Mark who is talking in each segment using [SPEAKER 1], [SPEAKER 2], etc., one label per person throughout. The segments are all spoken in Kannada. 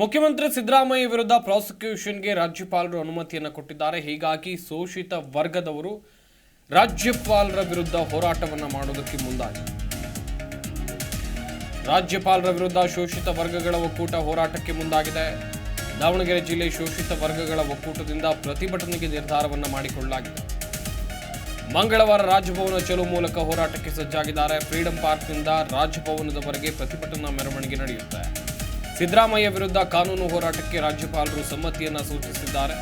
[SPEAKER 1] ಮುಖ್ಯಮಂತ್ರಿ ಸಿದ್ದರಾಮಯ್ಯ ವಿರುದ್ಧ ಪ್ರಾಸಿಕ್ಯೂಷನ್ಗೆ ರಾಜ್ಯಪಾಲರು ಅನುಮತಿಯನ್ನು ಕೊಟ್ಟಿದ್ದಾರೆ. ಹೀಗಾಗಿ ಶೋಷಿತ ವರ್ಗದವರು ರಾಜ್ಯಪಾಲರ ವಿರುದ್ಧ ಹೋರಾಟವನ್ನು ಮಾಡೋದಕ್ಕೆ ಮುಂದಾಗಿದೆ ರಾಜ್ಯಪಾಲರ ವಿರುದ್ಧ ಶೋಷಿತ ವರ್ಗಗಳ ಒಕ್ಕೂಟ ಹೋರಾಟಕ್ಕೆ ಮುಂದಾಗಿದೆ. ದಾವಣಗೆರೆ ಜಿಲ್ಲೆ ಶೋಷಿತ ವರ್ಗಗಳ ಒಕ್ಕೂಟದಿಂದ ಪ್ರತಿಭಟನೆಗೆ ನಿರ್ಧಾರವನ್ನು ಮಾಡಿಕೊಳ್ಳಲಾಗಿದೆ. ಮಂಗಳವಾರ ರಾಜಭವನ ಚಲೋ ಮೂಲಕ ಹೋರಾಟಕ್ಕೆ ಸಜ್ಜಾಗಿದ್ದಾರೆ. ಫ್ರೀಡಂ ಪಾರ್ಕ್ನಿಂದ ರಾಜಭವನದವರೆಗೆ ಪ್ರತಿಭಟನಾ ಮೆರವಣಿಗೆ ನಡೆಯುತ್ತೆ. ಸಿದ್ದರಾಮಯ್ಯ ವಿರುದ್ಧ ಕಾನೂನು ಹೋರಾಟಕ್ಕೆ ರಾಜ್ಯಪಾಲರು ಸಮ್ಮತಿಯನ್ನು ಸೂಚಿಸಿದ್ದಾರೆ.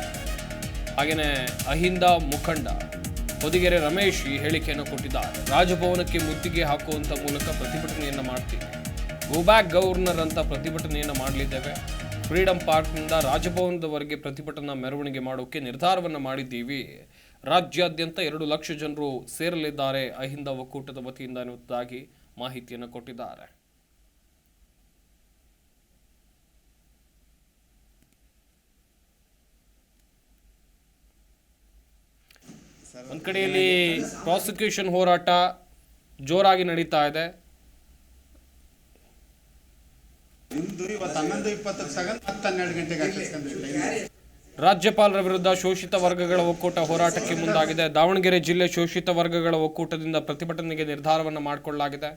[SPEAKER 1] ಹಾಗೆಯೇ ಅಹಿಂದ ಮುಖಂಡ ಹೊದಿಗೆರೆ ರಮೇಶ್ ಈ ಹೇಳಿಕೆಯನ್ನು ಕೊಟ್ಟಿದ್ದಾರೆ. ರಾಜಭವನಕ್ಕೆ ಮುತ್ತಿಗೆ ಹಾಕುವಂಥ ಮೂಲಕ ಪ್ರತಿಭಟನೆಯನ್ನು ಮಾಡ್ತೀವಿ. ಗೋ ಬ್ಯಾಕ್ ಗವರ್ನರ್ ಅಂತ ಪ್ರತಿಭಟನೆಯನ್ನು ಮಾಡಲಿದ್ದೇವೆ. ಫ್ರೀಡಂ ಪಾರ್ಕ್ನಿಂದ ರಾಜಭವನದವರೆಗೆ ಪ್ರತಿಭಟನಾ ಮೆರವಣಿಗೆ ಮಾಡೋಕೆ ನಿರ್ಧಾರವನ್ನು ಮಾಡಿದ್ದೀವಿ. ರಾಜ್ಯಾದ್ಯಂತ ಎರಡು ಲಕ್ಷ ಜನರು ಸೇರಲಿದ್ದಾರೆ ಅಹಿಂದ ಒಕ್ಕೂಟದ ವತಿಯಿಂದ ಎನ್ನುವುದಾಗಿ ಮಾಹಿತಿಯನ್ನು ಕೊಟ್ಟಿದ್ದಾರೆ. ಒಂದ್ ಕಡೆಯಲ್ಲಿ ಪ್ರಾಸಿಕ್ಯೂಷನ್ ಹೋರಾಟ ಜೋರಾಗಿ ನಡೀತಾ ಇದೆ. ರಾಜ್ಯಪಾಲರ ವಿರುದ್ಧ ಶೋಷಿತ ವರ್ಗಗಳ ಒಕ್ಕೂಟ ಹೋರಾಟಕ್ಕೆ ಮುಂದಾಗಿದೆ. ದಾವಣಗೆರೆ ಜಿಲ್ಲೆ ಶೋಷಿತ ವರ್ಗಗಳ ಒಕ್ಕೂಟದಿಂದ ಪ್ರತಿಭಟನೆಗೆ ನಿರ್ಧಾರವನ್ನು ಮಾಡಿಕೊಳ್ಳಲಾಗಿದೆ.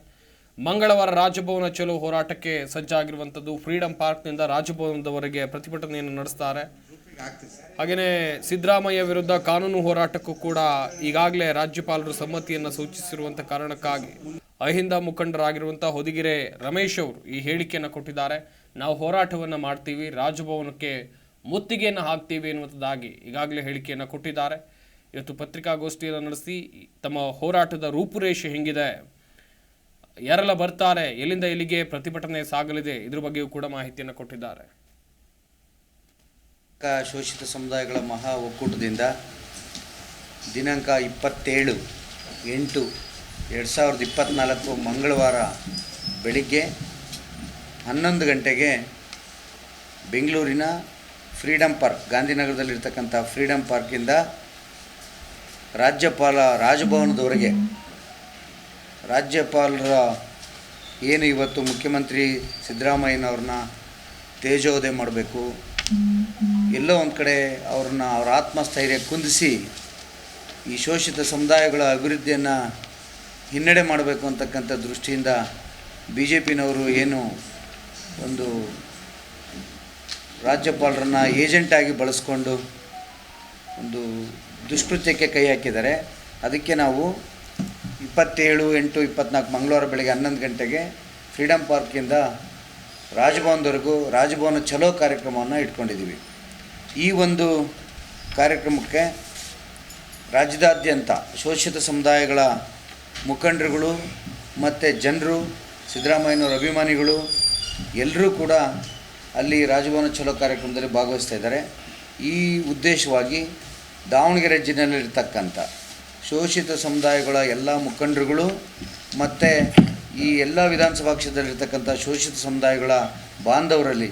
[SPEAKER 1] ಮಂಗಳವಾರ ರಾಜಭವನ ಚಲೋ ಹೋರಾಟಕ್ಕೆ ಸಜ್ಜಾಗಿರುವಂಥದ್ದು ಫ್ರೀಡಂ ಪಾರ್ಕ್ನಿಂದ ರಾಜಭವನದವರೆಗೆ ಪ್ರತಿಭಟನೆಯನ್ನು ನಡೆಸ್ತಾರೆ. ಹಾಗೆಯೇ ಸಿದ್ದರಾಮಯ್ಯ ವಿರುದ್ಧ ಕಾನೂನು ಹೋರಾಟಕ್ಕೂ ಕೂಡ ಈಗಾಗಲೇ ರಾಜ್ಯಪಾಲರು ಸಮ್ಮತಿಯನ್ನು ಸೂಚಿಸಿರುವಂಥ ಕಾರಣಕ್ಕಾಗಿ ಅಹಿಂದ ಮುಖಂಡರಾಗಿರುವಂಥ ಹೊದಿಗೆರೆ ರಮೇಶ್ ಅವರು ಈ ಹೇಳಿಕೆಯನ್ನು ಕೊಟ್ಟಿದ್ದಾರೆ. ನಾವು ಹೋರಾಟವನ್ನು ಮಾಡ್ತೀವಿ, ರಾಜಭವನಕ್ಕೆ ಮುತ್ತಿಗೆಯನ್ನು ಹಾಕ್ತೀವಿ ಎನ್ನುವಂಥದ್ದಾಗಿ ಈಗಾಗಲೇ ಹೇಳಿಕೆಯನ್ನು ಕೊಟ್ಟಿದ್ದಾರೆ. ಇವತ್ತು ಪತ್ರಿಕಾಗೋಷ್ಠಿಯನ್ನು ನಡೆಸಿ ತಮ್ಮ ಹೋರಾಟದ ರೂಪುರೇಷೆ ಹೆಂಗಿದೆ, ಯಾರೆಲ್ಲ ಬರ್ತಾರೆ, ಎಲ್ಲಿಂದ ಎಲ್ಲಿಗೆ ಪ್ರತಿಭಟನೆ ಸಾಗಲಿದೆ, ಇದ್ರ ಬಗ್ಗೆಯೂ ಕೂಡ ಮಾಹಿತಿಯನ್ನು ಕೊಟ್ಟಿದ್ದಾರೆ.
[SPEAKER 2] ಶೋಷಿತ ಸಮುದಾಯಗಳ ಮಹಾ ಒಕ್ಕೂಟದಿಂದ ದಿನಾಂಕ ಇಪ್ಪತ್ತೇಳು, ಎಂಟು, ಎರಡು ಸಾವಿರದ ಇಪ್ಪತ್ತ್ನಾಲ್ಕು ಮಂಗಳವಾರ ಬೆಳಿಗ್ಗೆ ಹನ್ನೊಂದು ಗಂಟೆಗೆ ಬೆಂಗಳೂರಿನ ಫ್ರೀಡಮ್ ಪಾರ್ಕ್, ಗಾಂಧಿನಗರದಲ್ಲಿರ್ತಕ್ಕಂಥ ಫ್ರೀಡಮ್ ಪಾರ್ಕಿಂದ ರಾಜ್ಯಪಾಲ ರಾಜಭವನದವರೆಗೆ. ರಾಜ್ಯಪಾಲರ ಏನು ಇವತ್ತು ಮುಖ್ಯಮಂತ್ರಿ ಸಿದ್ದರಾಮಯ್ಯನವ್ರನ್ನ ತೇಜೋದಯ ಮಾಡಬೇಕು? ಎಲ್ಲೋ ಒಂದು ಕಡೆ ಅವ್ರನ್ನ ಅವ್ರ ಆತ್ಮಸ್ಥೈರ್ಯ ಕುಂದಿಸಿ ಈ ಶೋಷಿತ ಸಮುದಾಯಗಳ ಅಭಿವೃದ್ಧಿಯನ್ನು ಹಿನ್ನಡೆ ಮಾಡಬೇಕು ಅಂತಕ್ಕಂಥ ದೃಷ್ಟಿಯಿಂದ ಬಿ ಜೆ ಪಿನವರು ಏನು ಒಂದು ರಾಜ್ಯಪಾಲರನ್ನು ಏಜೆಂಟಾಗಿ ಬಳಸ್ಕೊಂಡು ಒಂದು ದುಷ್ಕೃತ್ಯಕ್ಕೆ ಕೈ ಹಾಕಿದ್ದಾರೆ. ಅದಕ್ಕೆ ನಾವು ಇಪ್ಪತ್ತೇಳು, ಎಂಟು, ಇಪ್ಪತ್ನಾಲ್ಕು ಮಂಗಳವಾರ ಬೆಳಗ್ಗೆ ಹನ್ನೊಂದು ಗಂಟೆಗೆ ಫ್ರೀಡಮ್ ಪಾರ್ಕಿಂದ ರಾಜಭವನದವರೆಗೂ ರಾಜಭವನ ಚಲೋ ಕಾರ್ಯಕ್ರಮವನ್ನು ಇಟ್ಕೊಂಡಿದ್ದೀವಿ. ಈ ಒಂದು ಕಾರ್ಯಕ್ರಮಕ್ಕೆ ರಾಜ್ಯದಾದ್ಯಂತ ಶೋಷಿತ ಸಮುದಾಯಗಳ ಮುಖಂಡರುಗಳು ಮತ್ತು ಜನರು, ಸಿದ್ದರಾಮಯ್ಯನವರ ಅಭಿಮಾನಿಗಳು ಎಲ್ಲರೂ ಕೂಡ ಅಲ್ಲಿ ರಾಜಭವನ ಚಲೋ ಕಾರ್ಯಕ್ರಮದಲ್ಲಿ ಭಾಗವಹಿಸ್ತಾ ಇದ್ದಾರೆ. ಈ ಉದ್ದೇಶವಾಗಿ ದಾವಣಗೆರೆ ಜಿಲ್ಲೆಯಲ್ಲಿರ್ತಕ್ಕಂಥ ಶೋಷಿತ ಸಮುದಾಯಗಳ ಎಲ್ಲ ಮುಖಂಡರುಗಳು ಮತ್ತು ಈ ಎಲ್ಲ ವಿಧಾನಸಭಾ ಕ್ಷೇತ್ರದಲ್ಲಿರ್ತಕ್ಕಂಥ ಶೋಷಿತ ಸಮುದಾಯಗಳ ಬಾಂಧವರಲ್ಲಿ